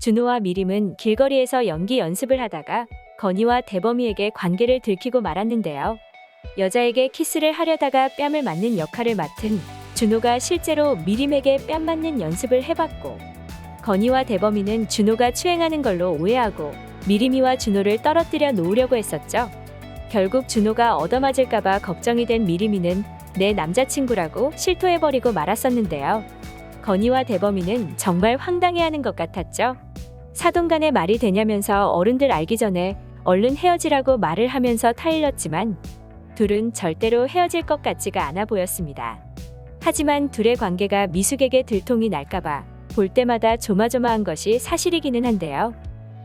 준호와 미림은 길거리에서 연기 연습을 하다가 건희와 대범이에게 관계를 들키고 말았는데요. 여자에게 키스를 하려다가 뺨을 맞는 역할을 맡은 준호가 실제로 미림에게 뺨 맞는 연습을 해봤고 건희와 대범이는 준호가 추행하는 걸로 오해하고 미림이와 준호를 떨어뜨려 놓으려고 했었죠. 결국 준호가 얻어맞을까봐 걱정이 된 미림이는 내 남자친구라고 실토해버리고 말았었는데요. 건희와 대범이는 정말 황당해하는 것 같았죠. 사돈간의 말이 되냐면서 어른들 알기 전에 얼른 헤어지라고 말을 하면서 타일렀지만 둘은 절대로 헤어질 것 같지가 않아 보였습니다. 하지만 둘의 관계가 미숙에게 들통이 날까봐 볼 때마다 조마조마한 것이 사실이기는 한데요.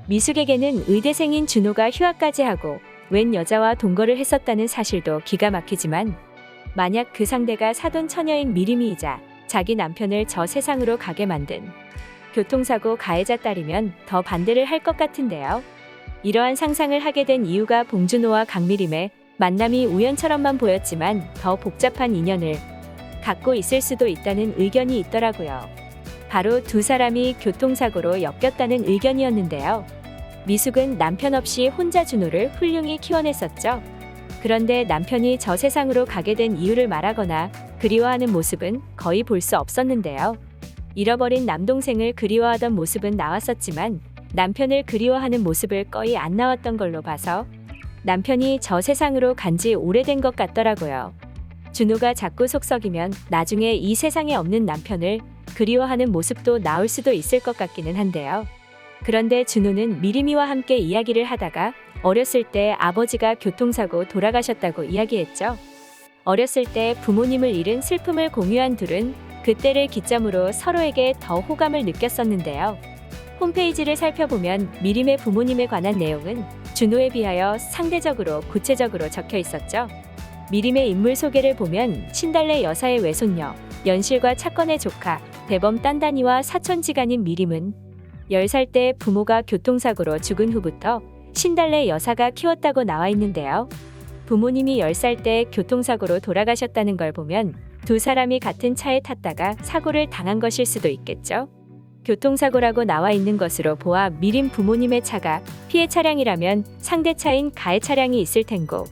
미숙에게는 의대생인 준호가 휴학까지 하고 웬 여자와 동거를 했었다는 사실도 기가 막히지만 만약 그 상대가 사돈 처녀인 미림이이자 자기 남편을 저 세상으로 가게 만든 교통사고 가해자 딸이면 더 반대를 할 것 같은데요. 이러한 상상을 하게 된 이유가 봉준호와 강미림의 만남이 우연처럼만 보였지만 더 복잡한 인연을 갖고 있을 수도 있다는 의견이 있더라고요. 바로 두 사람이 교통사고로 엮였다는 의견이었는데요. 미숙은 남편 없이 혼자 준호를 훌륭히 키워냈었죠. 그런데 남편이 저 세상으로 가게 된 이유를 말하거나 그리워하는 모습은 거의 볼 수 없었는데요. 잃어버린 남동생을 그리워하던 모습은 나왔었지만 남편을 그리워하는 모습을 거의 안 나왔던 걸로 봐서 남편이 저 세상으로 간 지 오래된 것 같더라고요. 준호가 자꾸 속썩이면 나중에 이 세상에 없는 남편을 그리워하는 모습도 나올 수도 있을 것 같기는 한데요. 그런데 준호는 미리미와 함께 이야기를 하다가 어렸을 때 아버지가 교통사고 돌아가셨다고 이야기했죠. 어렸을 때 부모님을 잃은 슬픔을 공유한 둘은 그때를 기점으로 서로에게 더 호감을 느꼈었는데요. 홈페이지를 살펴보면 미림의 부모님에 관한 내용은 준호에 비하여 상대적으로 구체적으로 적혀 있었죠. 미림의 인물 소개를 보면 신달래 여사의 외손녀, 연실과 차건의 조카, 대범 딴단이와 사촌지간인 미림은 10살 때 부모가 교통사고로 죽은 후부터 신달래 여사가 키웠다고 나와 있는데요. 부모님이 10살 때 교통사고로 돌아가셨다는 걸 보면 두 사람이 같은 차에 탔다가 사고를 당한 것일 수도 있겠죠. 교통사고라고 나와 있는 것으로 보아 미림 부모님의 차가 피해 차량이라면 상대 차인 가해 차량이 있을 텐고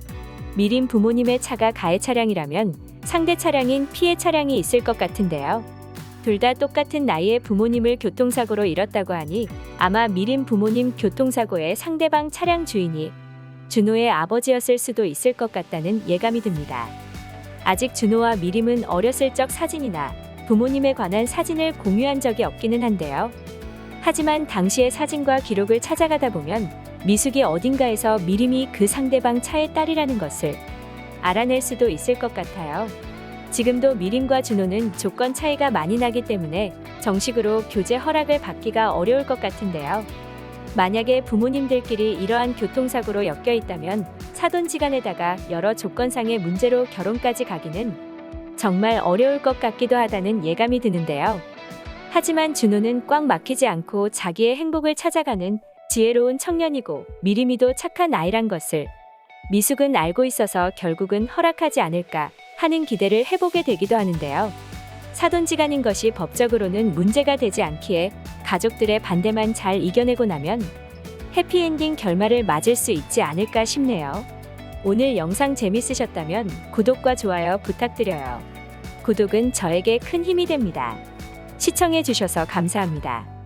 미림 부모님의 차가 가해 차량이라면 상대 차량인 피해 차량이 있을 것 같은데요. 둘 다 똑같은 나이에 부모님을 교통사고로 잃었다고 하니 아마 미림 부모님 교통사고의 상대방 차량 주인이 준호의 아버지였을 수도 있을 것 같다는 예감이 듭니다. 아직 준호와 미림은 어렸을 적 사진이나 부모님에 관한 사진을 공유한 적이 없기는 한데요. 하지만 당시의 사진과 기록을 찾아가다 보면 미숙이 어딘가에서 미림이 그 상대방 차의 딸이라는 것을 알아낼 수도 있을 것 같아요. 지금도 미림과 준호는 조건 차이가 많이 나기 때문에 정식으로 교제 허락을 받기가 어려울 것 같은데요. 만약에 부모님들끼리 이러한 교통사고로 엮여 있다면 사돈지간에다가 여러 조건상의 문제로 결혼까지 가기는 정말 어려울 것 같기도 하다는 예감이 드는데요. 하지만 준호는 꽉 막히지 않고 자기의 행복을 찾아가는 지혜로운 청년이고 미리미도 착한 아이란 것을 미숙은 알고 있어서 결국은 허락하지 않을까 하는 기대를 해보게 되기도 하는데요. 사돈지간인 것이 법적으로는 문제가 되지 않기에 가족들의 반대만 잘 이겨내고 나면 해피엔딩 결말을 맞을 수 있지 않을까 싶네요. 오늘 영상 재밌으셨다면 구독과 좋아요 부탁드려요. 구독은 저에게 큰 힘이 됩니다. 시청해주셔서 감사합니다.